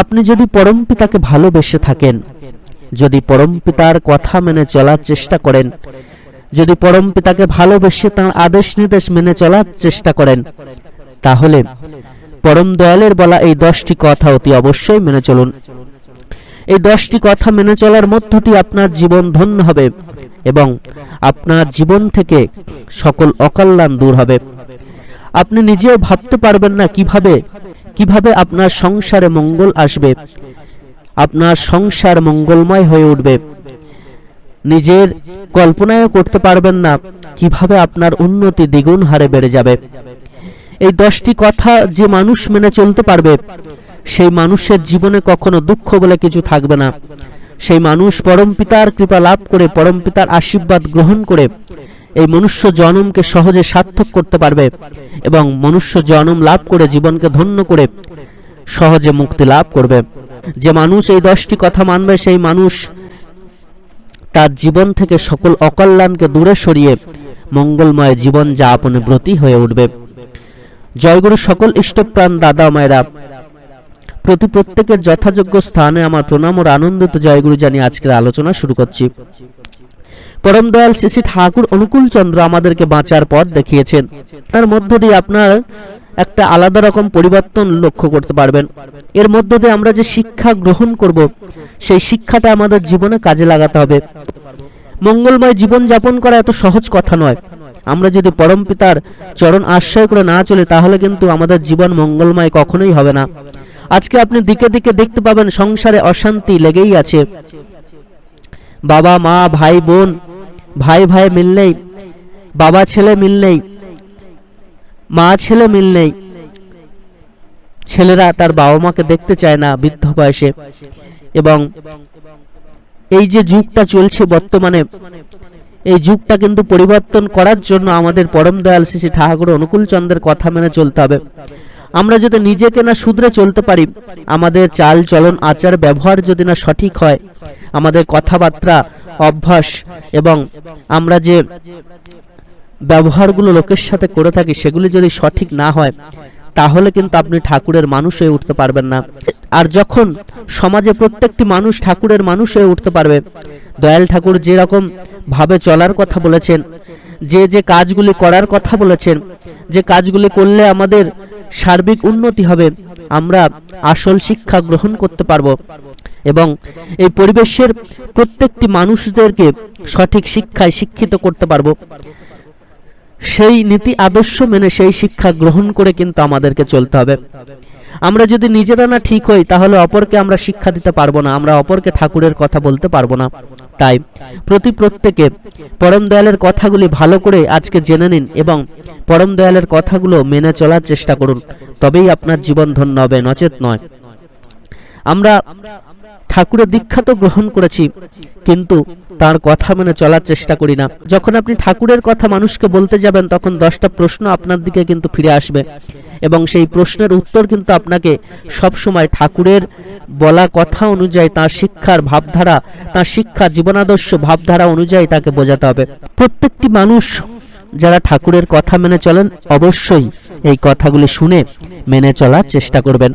আপনি যদি পরম পিতাকে ভালোবেসে থাকেন, যদি পরম পিতার কথা মেনে চলার চেষ্টা করেন, যদি পরম পিতাকে ভালোবেসে তাঁর আদেশ নির্দেশ মেনে চলার চেষ্টা করেন, তাহলে পরম দয়ালের বলা এই দশটি কথা অতি অবশ্যই মেনে চলুন। এই দশটি কথা মেনে চলার মধ্য দিয়ে আপনার জীবন ধন্য হবে এবং আপনার জীবন থেকে সকল অকল্যাণ দূর হবে। আপনি নিজেও ভাবতে পারবেন না কীভাবে কীভাবে আপনার সংসারে মঙ্গল আসবে? আপনার সংসার মঙ্গলময় হয়ে উঠবে। নিজের কল্পনাও করতে পারবেন না কীভাবে আপনার উন্নতি দ্বিগুণ হারে বেড়ে যাবে। এই দশটি কথা যে মানুষ মেনে চলতে পারবে, সেই মানুষের জীবনে কখনো দুঃখ বলে কিছু থাকবে না। সেই মানুষ পরম পিতার কৃপা লাভ করে, পরম পিতার আশীর্বাদ গ্রহণ করে এই মনুষ্য জনমকে সহজে সার্থক করতে পারবে এবং মনুষ্য জনম লাভ করে জীবনকে ধন্য করে সহজে মুক্তি লাভ করবে। যে মানুষ এই দশটি কথা মানবে, সেই মানুষ তার জীবন থেকে সকল অকল্যাণকে দূরে সরিয়ে মঙ্গলময় জীবন যাপনে ব্রতী হয়ে উঠবে। জয়গুরু সকল ইষ্টপ্রাণ দাদা মায়েরা, প্রতি প্রত্যেকের যথাযোগ্য স্থানে আমার প্রণাম ও আনন্দিত জয়গুরু জানিয়ে আজকের আলোচনা শুরু করছি। পরম দয়াল শ্রী ঠাকুর অনুকূল চন্দ্র আমাদেরকে বাঁচার পথ দেখিয়েছেন। তার মধ্য দিয়ে আপনার একটা আলাদা রকম পরিবর্তন লক্ষ্য করতে পারবেন। এর মধ্য দিয়ে আমরা যে শিক্ষা গ্রহণ করব, সেই শিক্ষাটা আমাদের জীবনে কাজে লাগাতে হবে। মঙ্গলময় জীবন যাপন করা এত সহজ কথা নয়। আমরা যদি পরম পিতার চরণ আশ্রয় করে না চলি, তাহলে কিন্তু আমাদের জীবন মঙ্গলময় কখনোই হবে না। আজকে আপনি দিকে দিকে দেখতে পাবেন, সংসারে অশান্তি লেগেই আছে। বাবা, মা, ভাই, বোন, ভাই ভাই মিল নেই, বাবা, ছেলে মিল নেই, মা, ছেলে মিল নেই। ছেলেরা তার বাবা মাকে দেখতে চায় না বৃদ্ধ বয়সে। এবং এই যে যুগটা চলছে বর্তমানে, এই যুগটা কিন্তু পরিবর্তন করার জন্য আমাদের পরম দয়াল শ্রী ঠাকুর অনুকূল চন্দ্রের কথা মেনে চলতে হবে। আমরা যদি নিজেকে না শুধরে চলতে পারি, আমাদের চাল চলন আচার ব্যবহার যদি না সঠিক হয়, আমাদের কথাবার্তা, অভ্যাস এবং আমরা যে ব্যবহারগুলো লোকের সাথে করে থাকি সেগুলি যদি সঠিক না হয়, তাহলে কিন্তু আপনি ঠাকুরের মানুষ হয়ে উঠতে পারবেন না। আর যখন সমাজে প্রত্যেকটি মানুষ ঠাকুরের মানুষ হয়ে উঠতে পারবে, দয়াল ঠাকুর যেরকম ভাবে চলার কথা বলেছেন, যে যে কাজগুলি করার কথা বলেছেন, যে কাজগুলি করলে আমাদের সার্বিক উন্নতি হবে, আমরা আসল শিক্ষা গ্রহণ করতে পারব এবং এই পরিবেশের প্রত্যেকটি মানুষদেরকে সঠিক শিক্ষায় শিক্ষিত করতে পারব। সেই নীতি আদর্শ মেনে সেই শিক্ষা গ্রহণ করে কিন্তু আমাদেরকে চলতে হবে। আমরা যদি নিজেরা না ঠিক হই, তাহলে অপরকে আমরা শিক্ষা দিতে পারব না, আমরা অপরকে ঠাকুরের কথা বলতে পারব না। তাই প্রতি প্রত্যেকে পরম দয়ালের কথাগুলি ভালো করে আজকে জেনে নিন এবং পরম দয়ালের কথাগুলো মেনে চলার চেষ্টা করুন। তবেই আপনার জীবন ধন্য হবে, নচেত নয়। আমরা ঠাকুরের দীক্ষা তো গ্রহণ করেছি, কিন্তু তার কথা মেনে চলার চেষ্টা করি না। যখন আপনি ঠাকুরের কথা মানুষকে বলতে যাবেন, তখন দশটা প্রশ্ন আপনার দিকে কিন্তু ফিরে আসবে। এবং সেই প্রশ্নের উত্তর কিন্তু আপনাকে সব সময় ঠাকুরের বলা কথা অনুযায়ী, তার শিক্ষার ভাবধারা, তার শিক্ষা জীবনাদর্শ ভাবধারা অনুযায়ী তাকে বোঝাতে হবে। প্রত্যেকটি মানুষ যারা ঠাকুরের কথা মেনে চলেন, অবশ্যই এই কথাগুলি শুনে মেনে চলার চেষ্টা করবেন।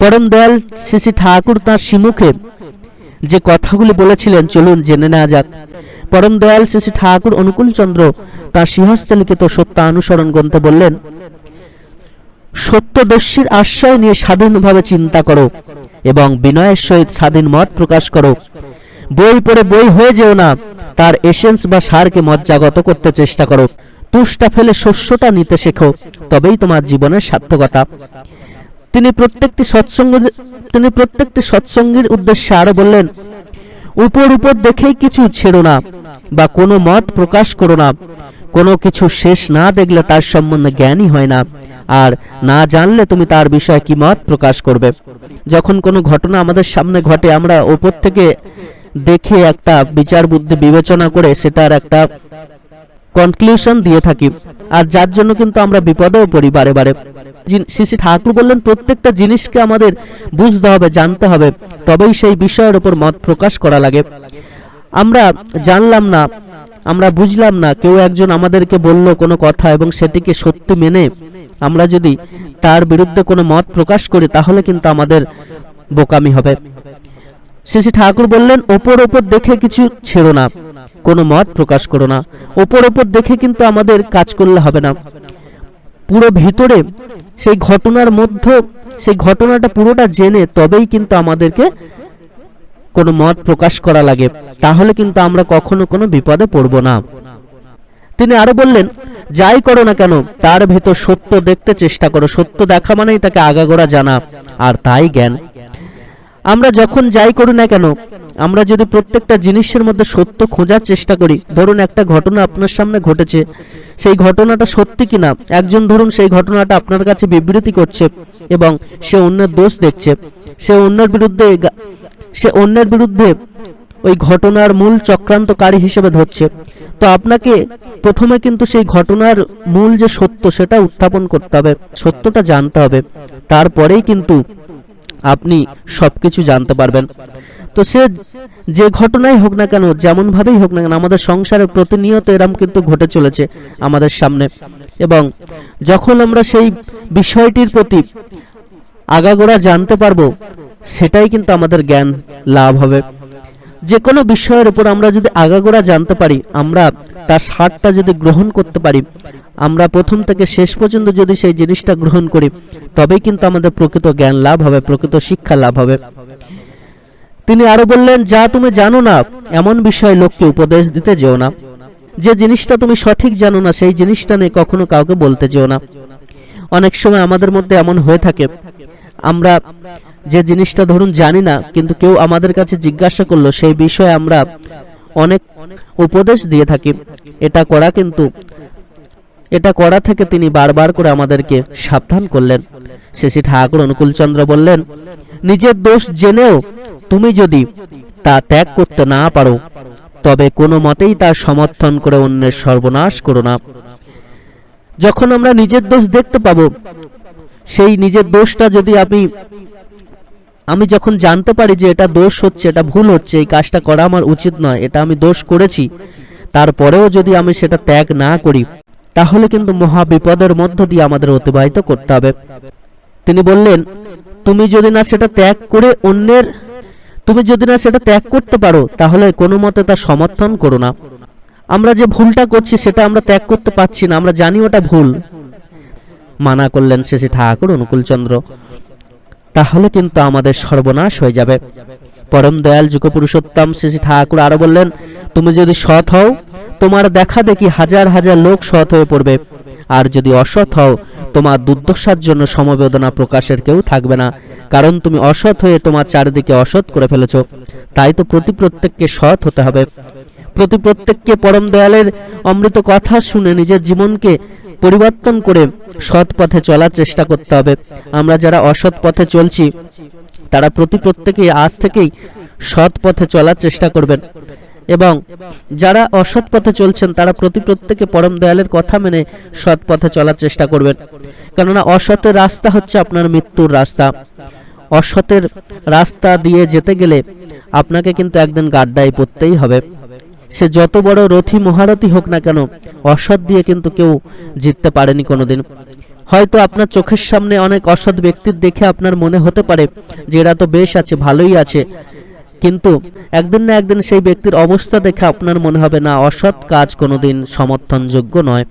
পরম দয়াল শ্রী ঠাকুর তাঁর শিমুখে যে কথাগুলি বলেছিলেন, চলুন জেনে নেওয়া যাক। পরম দয়াল শ্রী ঠাকুর অনুকূল চন্দ্র তার সিংহস্থ লিখিত সত্য অনুসরণ গ্রন্থে বললেন সত্যদর্শীর আশ্রয় নিয়ে স্বাধীনভাবে চিন্তা করো এবং বিনয়ের সহিত স্বাধীন মত প্রকাশ করো। বই পড়ে বই হয়ে যেও না, তার এসেন্স বা সারকে মজ্জাগত করতে চেষ্টা করো। তুষটা ফেলে শস্যটা নিতে শেখো, তবেই তোমার জীবনের সার্থকতা। তিনি প্রত্যেকটি সৎসঙ্গ তিনি প্রত্যেকটি সৎসঙ্গীর উদ্দেশ্যে আরও বললেন, উপর উপর দেখেই কিছু ছেড়ো না বা কোনো মত প্রকাশ করো না। কোনো কিছু শেষ না দেখলে তার সম্বন্ধে জ্ঞানই হয় না। আর না জানলে তুমি তার বিষয়ে কি মত প্রকাশ করবে? যখন কোনো ঘটনা আমাদের সামনে ঘটে, আমরা ওপর থেকে দেখে একটা বিচার বুদ্ধি বিবেচনা করে সেটার একটা কনক্লুশন দিয়ে থাকি। আর যার জন্য কিন্তু আমরা বিপদেও পড়ি বারে বারে। শ্রী ঠাকুর বললেন, প্রত্যেকটা জিনিসকে আমাদের বুঝতে হবে, জানতে হবে। তবেই সেই বিষয়ের উপর মত প্রকাশ করা লাগে। আমরা জানলাম না, আমরা বুঝলাম না, কেউ একজন আমাদেরকে বলল কোনো কথা এবং সেটিকে সত্যি মেনে আমরা যদি তার বিরুদ্ধে কোনো মত প্রকাশ করি, তাহলে কিন্তু আমাদের বোকামি হবে। শ্রী ঠাকুর বললেন, ওপর ওপর দেখে কিছু ছেড়ো না, কোনো মত প্রকাশ করো না। ওপর ওপর দেখে কিন্তু আমাদের কাজ করলে হবে না। পুরো ভিতরে সেই ঘটনার মধ্যে, সেই ঘটনাটা পুরোটা জেনে তবেই কিন্তু আমাদেরকে কোনো মত প্রকাশ করা লাগে। তাহলে কিন্তু আমরা কখনো কোনো বিপদে পড়ব না। তিনি আরও বললেন, যাই করো না কেন, তার ভেতর সত্য দেখতে চেষ্টা করো। সত্য দেখা মানেই তাকে আগাগোড়া জানা, আর তাই জ্ঞান। আমরা যখন যাই করি না কেন, আমরা যদি প্রত্যেকটা জিনিসের মধ্যে সত্য খোঁজার চেষ্টা করি, ধরুন একটা ঘটনা আপনার সামনে ঘটেছে, সেই ঘটনাটা সত্যি কিনা? একজন ধরুন সেই ঘটনাটা আপনার কাছে বিবৃতি করছে এবং সে অন্যের দোষ দেখছে। সে অন্যের বিরুদ্ধে সে অন্যের বিরুদ্ধে ওই ঘটনার মূল চক্রান্তকারী হিসেবে ধরছে। তো আপনাকে প্রথমে কিন্তু সেই ঘটনার মূল যে সত্য, সেটা উত্থাপন করতে হবে, সত্যটা জানতে হবে। তারপরেই কিন্তু আপনি সব কিছু জানতে পারবেন। তো সে যে ঘটনাই হোক না কেন যেমন ভাবেই হোক না কেন, আমাদের সংসারে প্রতিনিয়ত এরম কিন্তু ঘটে চলেছে আমাদের সামনে। এবং যখন আমরা সেই বিষয়টির প্রতি আগাগোড়া জানতে পারব, সেটাই কিন্তু আমাদের জ্ঞান লাভ হবে। যে কোনো বিষয়ের উপর আমরা যদি আগাগোড়া জানতে পারি, আমরা তার সারটা যদি গ্রহণ করতে পারি, আমরা প্রথম থেকে শেষ পর্যন্ত যদি সেই জিনিসটা গ্রহণ করি, তবেই কিন্তু আমাদের প্রকৃত জ্ঞান লাভ হবে, প্রকৃত শিক্ষা লাভ হবে। তিনি আরও বললেন, যা তুমি জানো না, এমন বিষয়ে লোককে উপদেশ দিতে যেও না। যে জিনিসটা তুমি সঠিক জানো না, সেই জিনিসটা নিয়ে কখনো কাউকে বলতে যেও না। অনেক সময় আমাদের মধ্যে এমন হয়ে থাকে আমরা যে জিনিসটা ধরুন জানি না, কিন্তু কেউ আমাদের কাছে জিজ্ঞাসা করল, সেই বিষয়ে আমরা অনেক উপদেশ দিয়ে থাকি। এটা করা কিন্তু, এটা করা থেকে তিনি বারবার করে আমাদেরকে সাবধান করলেন। শেষী ঠাকুর অনুকূলচন্দ্র বললেন, নিজের দোষ জেনেও তুমি যদি তা ত্যাগ করতে না পারো, তবে কোনো মতেই তার সমর্থন করে অন্যের সর্বনাশ করো না। যখন আমরা নিজের দোষ দেখতে পাবো সেই নিজের দোষটা যদি আমি আমি যখন জানতে পারি যে এটা দোষ হচ্ছে, এটা ভুল হচ্ছে, এই কাজটা করা আমার উচিত নয়, এটা আমি দোষ করেছি, তারপরেও যদি আমি সেটা ত্যাগ না করি, তাহলে কিন্তু মহা বিপদের মধ্য দিয়ে আমাদের অতিবাহিত করতে হবে। তিনি বললেন, তুমি যদি না সেটা ত্যাগ করে অন্যের, তুমি যদি না সেটা ত্যাগ করতে পারো, তাহলে কোনো মতে তা সমর্থন করো না। আমরা যে ভুলটা করছি, সেটা আমরা ত্যাগ করতে পারছি না, আমরা জানি ওটা ভুল মানা করলেন শেষে ঠাকুর অনুকূলচন্দ্র। তাহলে কিন্তু আমাদের সর্বনাশ হয়ে যাবে। পরম দয়াল যুগ পুরুষোত্তম শ্রী ঠাকুর আরও বললেন, তুমি যদি সৎ হও, তোমার দেখা দেখি হাজার হাজার লোক সৎ হয়ে পড়বে। আর যদি অসৎ হও, তোমার দুর্দশার জন্য সমবেদনা প্রকাশের কেউ থাকবে না। কারণ তুমি অসৎ হয়ে তোমার চারিদিকে অসৎ করে ফেলেছো। তাই তো প্রতি প্রত্যেককে সৎ হতে হবে। প্রতি প্রত্যেককে পরম দয়ালের অমৃত কথা শুনে নিজের জীবনকে পরিবর্তন করে সৎ পথে চলার চেষ্টা করতে হবে। আমরা যারা অসৎ পথে চলছি, তারা প্রতি প্রত্যেকেই আজ থেকেই সৎ পথে চলার চেষ্টা করবেন। এবং যারা অসৎ পথে চলছেন, তারা প্রতি প্রত্যেকে পরম দয়ালের কথা মেনে সৎ পথে চলার চেষ্টা করবেন। কেননা অসতের রাস্তা হচ্ছে আপনার মৃত্যুর রাস্তা। অসতের রাস্তা দিয়ে যেতে গেলে আপনাকে কিন্তু একদিন গাড্ডায় পড়তেই হবে। সে যত বড় রথী মহারথী হোক না কেন, অসৎ দিয়ে কিন্তু কেউ জিততে পারেনি কোনোদিন। হয়তো আপনার চোখের সামনে অনেক অসৎ ব্যক্তির দেখে আপনার মনে হতে পারে যে এরা তো বেশ আছে, ভালোই আছে। কিন্তু একদিন না একদিন সেই ব্যক্তির অবস্থা দেখে আপনার মনে হবে, না, অসৎ কাজ কোনোদিন সমর্থনযোগ্য নয়।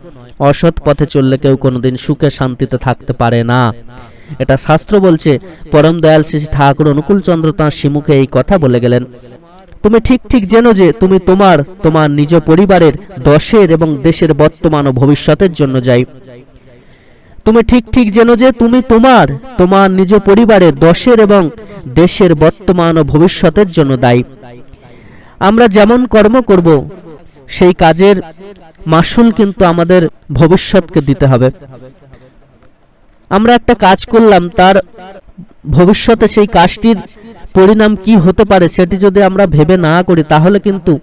অসৎ পথে চললে কেউ কোনোদিন সুখে শান্তিতে থাকতে পারে না। এটা শাস্ত্র বলছে, পরম দয়াল শ্রী ঠাকুর অনুকূলচন্দ্র তাঁর শিমুখে এই কথা বলে গেলেন। তুমি ঠিক ঠিক জেনো যে তুমি তোমার তোমার নিজ পরিবারের, দশের এবং দেশের বর্তমান ও ভবিষ্যতের জন্য যাই। তুমি ঠিক ঠিক জেনো যে তুমি তোমার তোমার নিজ পরিবারের, দশের এবং দেশের বর্তমান ও ভবিষ্যতের জন্য দায়ী। আমরা যেমন কর্ম করব, সেই কাজের মাসুল কিন্তু আমাদের ভবিষ্যৎকে দিতে হবে। আমরা একটা কাজ করলাম, তার ভবিষ্যতে সেই কাজটির পরিণাম কি হতে পারে সেটি যদি আমরা ভেবে না করি, তাহলে কিন্তু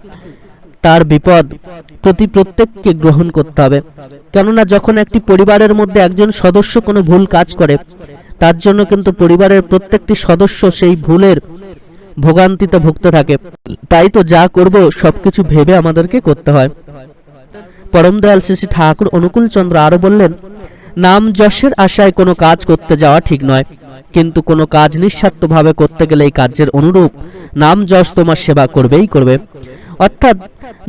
তার বিপদ প্রতি প্রত্যেককে গ্রহণ করতে হবে। কেননা যখন একটি পরিবারের মধ্যে একজন সদস্য কোনো ভুল কাজ করে, তার জন্য কিন্তু পরিবারের প্রত্যেকটি সদস্য সেই ভুলের ভোগান্তিতে ভুগতে থাকে। তাই তো যা করব, সবকিছু ভেবে আমাদেরকে করতে হয়। পরম দয়াল শ্রী শ্রী ঠাকুর অনুকূল চন্দ্র আরও বললেন নাম যশের আশায় কোনো কাজ করতে যাওয়া ঠিক নয়। কিন্তু কোনো কাজ নিঃস্বার্থভাবে করতে গেলে এই কার্যের অনুরূপ নাম যশ তোমার সেবা করবেই করবে। অর্থাৎ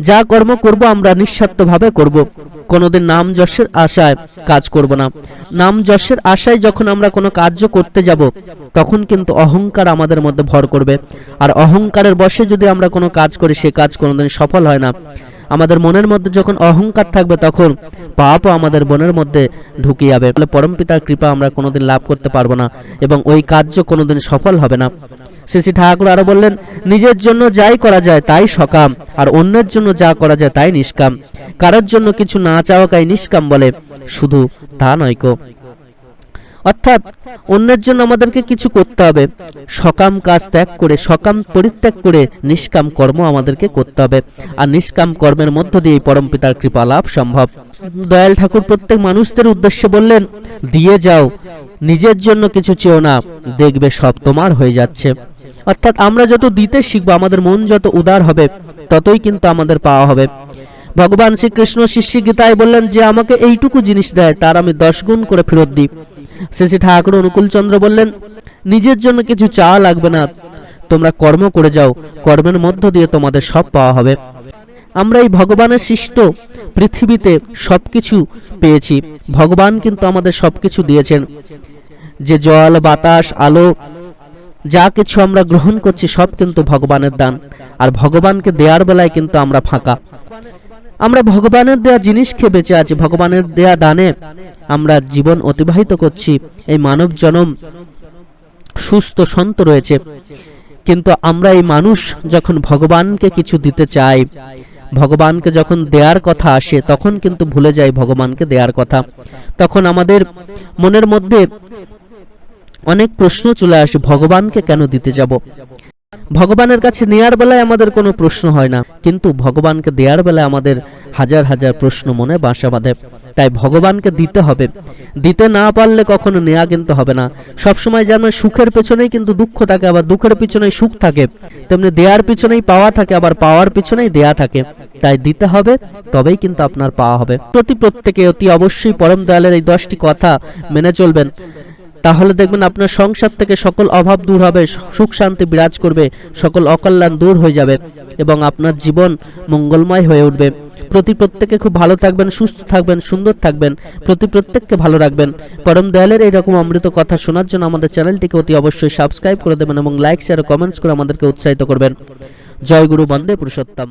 যা কর্ম করব আমরা নিঃস্বার্থভাবে করব। কোনোদিন নাম যশের আশায় কাজ করব না। নাম যশের আশায় যখন আমরা কোনো কার্য করতে যাব, তখন কিন্তু অহংকার আমাদের মধ্যে ভর করবে। আর অহংকারের বশে যদি আমরা কোনো কাজ করি, সে কাজ কোনোদিন সফল হয় না। আমাদের মনের মধ্যে যখন অহংকার থাকবে তখন পাপও আমাদের মনের মধ্যে ঢুকে যাবে। পরম পিতার কৃপা আমরা কোনোদিন লাভ করতে পারব না এবং ওই কার্য কোনোদিন সফল হবে না। শ্রী ঠাকুর আরও বললেন, নিজের জন্য যাই করা যায় তাই সকাম, আর অন্যের জন্য যা করা যায় তাই নিষ্কাম। কারোর জন্য কিছু না চাওয়াকাই নিষ্কাম বলে, শুধু তা নয়কো অর্থাৎ অন্যের জন্য আমাদেরকে কিছু করতে হবে। সকাম কাজ ত্যাগ করে, সকাম পরিত্যাগ করে নিষ্কাম কর্ম আমাদেরকে করতে হবে। আর নিষ্কাম কর্মের মধ্য দিয়ে পরম পিতার কৃপা লাভ সম্ভব। দয়াল ঠাকুর প্রত্যেক মানুষদের উদ্দেশ্যে বললেন, দিয়ে যাও, নিজের জন্য কিছু চেও না, দেখবে সব তোমার হয়ে যাচ্ছে। অর্থাৎ আমরা যত দিতে শিখব, আমাদের মন যত উদার হবে, ততই কিন্তু আমাদের পাওয়া হবে। ভগবান শ্রীকৃষ্ণ শিষ্য গীতায় বললেন যে, আমাকে এইটুকু জিনিস দেয়, তার আমি দশ গুণ করে ফেরত দিই। শ্রী ঠাকুর অনুকূল চন্দ্র বললেন, নিজের জন্য কিছু চা লাগবে না। তোমরা কর্ম করে যাও। কর্মের মধ্য দিয়ে তোমাদের সব পাওয়া হবে। আমরা এই ভগবানের সৃষ্ট পৃথিবীতে সবকিছু পেয়েছি। ভগবান কিন্তু আমাদের সবকিছু দিয়েছেন। যে জল, বাতাস, আলো, যা কিছু আমরা গ্রহণ করছি, সব কিন্তু ভগবানের দান। আর ভগবানকে দেওয়ার বেলায় কিন্তু আমরা ফাঁকা। আমরা ভগবানের দেয়া জিনিস খেয়ে বেঁচে আছি, ভগবানের দেয়া দানে আমরা জীবন অতিবাহিত করছি। এই মানব জনম সুস্থ সন্ত রয়েছে। কিন্তু আমরা এই মানুষ যখন ভগবানকে কিছু দিতে চাই, ভগবানকে যখন দেয়ার কথা আসে, তখন কিন্তু ভুলে যাই ভগবানকে দেয়ার কথা। তখন আমাদের মনের মধ্যে অনেক প্রশ্ন চলে আসে, ভগবানকে কেন দিতে যাব? ভগবানের কাছে নেয়ার বেলায় আমাদের কোনো প্রশ্ন হয় না। কিন্তু ভগবানকে দেওয়ার বেলায় আমাদের হাজার হাজার প্রশ্ন মনে বাসা বাঁধে। তাই ভগবানকে দিতে হবে। দিতে না পারলে কখনো নেওয়া কিন্তু হবে না। সবসময় যেমন সুখের পেছনেই কিন্তু দুঃখ থাকে, আবার দুঃখের পিছনেই সুখ থাকে। তেমনি দেওয়ার পিছনেই পাওয়া থাকে, আবার পাওয়ার পিছনেই দেয়া থাকে। তাই দিতে হবে, তবেই কিন্তু আপনার পাওয়া হবে। প্রতি প্রত্যেকে অতি অবশ্যই পরম দয়ালের এই দশটি কথা মেনে চলবেন। তাহলে দেখবেন আপনার সংসার থেকে সকল অভাব দূর হবে, সুখ শান্তি বিরাজ করবে, সকল অকল্যাণ দূর হয়ে যাবে এবং আপনার জীবন মঙ্গলময় হয়ে উঠবে। প্রতি প্রত্যেকে খুব ভালো থাকবেন, সুস্থ থাকবেন, সুন্দর থাকবেন। প্রতি প্রত্যেককে ভালো রাখবেন। পরম দয়ালের এইরকম অমৃত কথা শোনার জন্য আমাদের চ্যানেলটিকে অতি অবশ্যই সাবস্ক্রাইব করে দেবেন এবং লাইক শেয়ার কমেন্টস করে আমাদেরকে উৎসাহিত করবেন। জয় গুরু বন্দে পুরুষোত্তম।